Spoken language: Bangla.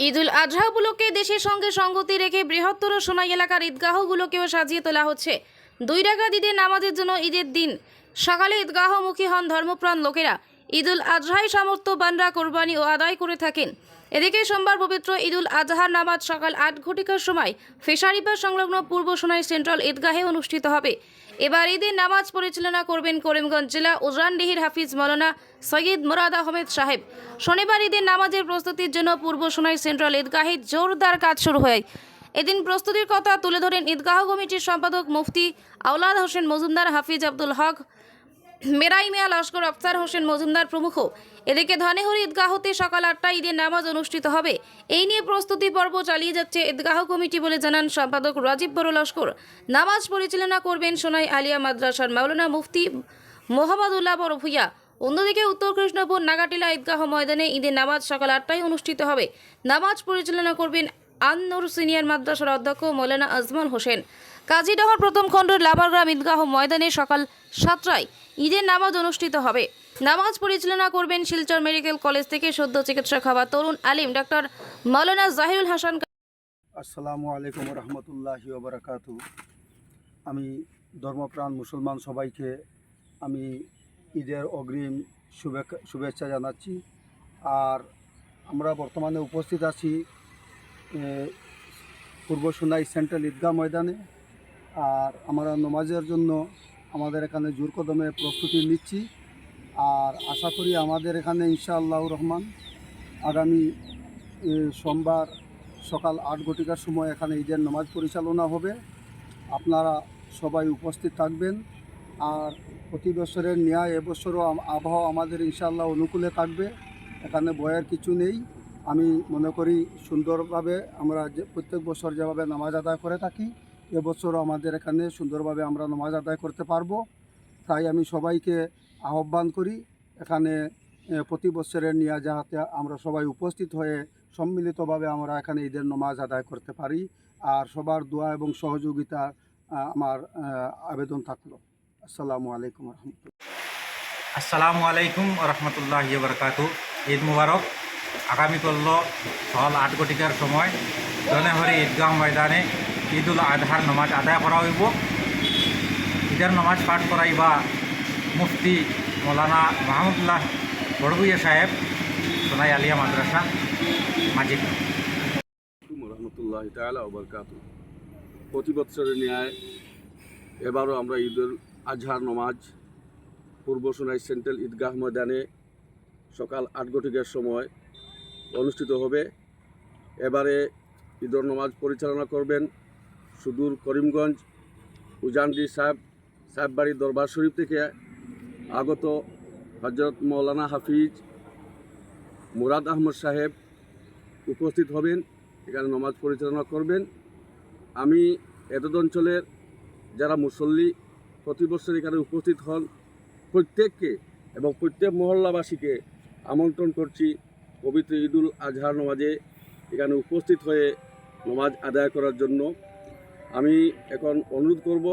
ঈদুল আজহা উপলক্ষে দেশের সঙ্গে সঙ্গতি রেখে বৃহত্তর সোনাই এলাকার ঈদগাহগুলোকেও সাজিয়ে তোলা হচ্ছে। দুই টাকা ঈদের নামাজের জন্য ঈদের দিন। সকালে ঈদগাহমুখী হন ধর্মপ্রাণ লোকেরা। ঈদুল আজহাই সামর্থ্যবানরা কোরবানি ও আদায় করে থাকেন। এদিকে সোমবার পবিত্র ঈদুল আজহার নামাজ সকাল আট ঘটিকার সময় ফেশারিপার সংলগ্ন পূর্ব সোনাই সেন্ট্রাল ঈদগাহে অনুষ্ঠিত হবে। এবার ঈদের নামাজ পরিচালনা করবেন করিমগঞ্জ জেলা উজানডিহির হাফিজ মৌলানা সৈয়দ মোরাদ আহমেদ সাহেব। শনিবার ঈদের নামাজের প্রস্তুতির জন্য পূর্ব সোনাই সেন্ট্রাল ঈদগাহে জোরদার কাজ শুরু হয়। এদিন প্রস্তুতির কথা তুলে ধরেন ঈদগাহ কমিটির সম্পাদক মুফতি আওলাদ হোসেন মজুমদার, হাফিজ আব্দুল হক মেরাই মিয়া লস্কর আফসার হোসেন মজুমদার প্রমুখ। এদিকে ধনেহরি ঈদগাহতে সকাল আটটায় ঈদের নামাজ অনুষ্ঠিত হবে। এই নিয়ে প্রস্তুতি পর্ব চালিয়ে যাচ্ছে ঈদগাহ কমিটি বলে জানান সম্পাদক রাজীব বড় লস্কর। নামাজ পরিচালনা করবেন সোনাই আলিয়া মাদ্রাসার মাওলানা মুফতি মোহাম্মদুল্লাহ বড় ভুইয়া। অন্যদিকে উত্তর কৃষ্ণপুর নাগাটিলা ঈদগাহ ময়দানে ঈদের নামাজ সকাল আটটায় অনুষ্ঠিত হবে। নামাজ পরিচালনা করবেন আন্নুর সিনিয়র মাদ্রাসার অধ্যক্ষ মৌলানা আজমান হোসেন। কাজীডহর প্রথম খণ্ডের লাবারগ্রাম ঈদগাহ ময়দানে সকাল সাতটায় ঈদের নামাজ অনুষ্ঠিত হবে। নামাজ পরিচালনা করবেন শিলচর মেডিকেল কলেজ থেকে সদ্য চিকিৎসা খাওয়া তরুণ আলিম। ডক্টর মৌলানা জাহিরুল হাসান আসসালামু আলাইকুম রহমতুল্লাহি ওবরাকাতু আমি ধর্মপ্রাণ মুসলমান সবাইকে আমি ঈদের অগ্রিম শুভে- শুভেচ্ছা জানাচ্ছি। আর আমরা বর্তমানে উপস্থিত আছি পূর্ব সোনাই সেন্ট্রাল ঈদগাহ ময়দানে। আর আমরা নমাজের জন্য আমাদের এখানে জোর কদমে প্রস্তুতি নিচ্ছি। আর আশা করি আমাদের এখানে ইনশাআল্লাহ রহমান আগামী সোমবার সকাল আট ঘটিকার সময় এখানে ঈদের নামাজ পরিচালনা হবে। আপনারা সবাই উপস্থিত থাকবেন। আর প্রতি বছরের ন্যায় এবছরও আবহাওয়া আমাদের ইনশাআল্লাহ অনুকূলে থাকবে। এখানে ভয়ের কিছু নেই। আমি মনে করি সুন্দরভাবে আমরা যে, প্রত্যেক বছর যেভাবে নামাজ আদায় করে থাকি এবছরও আমাদের এখানে সুন্দরভাবে আমরা নামাজ আদায় করতে পারব। তাই আমি সবাইকে আহ্বান করি, এখানে প্রতি বছরের নিয়ে যাহাতে আমরা সবাই উপস্থিত হয়ে সম্মিলিতভাবে আমরা এখানে ঈদের নমাজ আদায় করতে পারি। আর সবার দোয়া এবং সহযোগিতা আমার আবেদন থাকল। আসসালামু আলাইকুম রহমতুল্লাহ। আসসালামু আলাইকুম রহমতুল্লাহ বরকাত ঈদ মুবারক। আগামী করল সকাল আট ঘটিকার সময়। জনেহরি ঈদগাহ ময়দানে ঈদুল আজহার নমাজ আদায় করা হইব। ঈদের নমাজ পাঠ করাইবা মুফতি মৌলানা মাহমুদুল্লাহ বড়বুইয়া সাহেব, সোনাই আলিয়া মাদ্রাসা, মাজিদ। রহমতুল্লাহ তালা ওবরকাত প্রতি বছরের ন্যায় এবারও আমরা ঈদুল আজহার নমাজ পূর্ব সোনাই সেন্ট্রাল ঈদগাহ ময়দানে সকাল আট ঘটিকার সময় অনুষ্ঠিত হবে। এবারে ঈদর নমাজ পরিচালনা করবেন সুদূর করিমগঞ্জ উজানডি সাহেব সাহেব সাহেববাড়ি দরবার শরীফ থেকে আগত হজরত মৌলানা হাফিজ মুরাদ আহমদ সাহেব উপস্থিত হবেন, এখানে নমাজ পরিচালনা করবেন। আমি এতদ অঞ্চলের যারা মুসল্লি প্রতি বছর এখানে উপস্থিত হন, প্রত্যেককে এবং প্রত্যেক মহল্লাবাসীকে আমন্ত্রণ করছি পবিত্র ঈদুল আজহার নমাজে এখানে উপস্থিত হয়ে নমাজ আদায় করার জন্য। আমি এখন অনুরোধ করব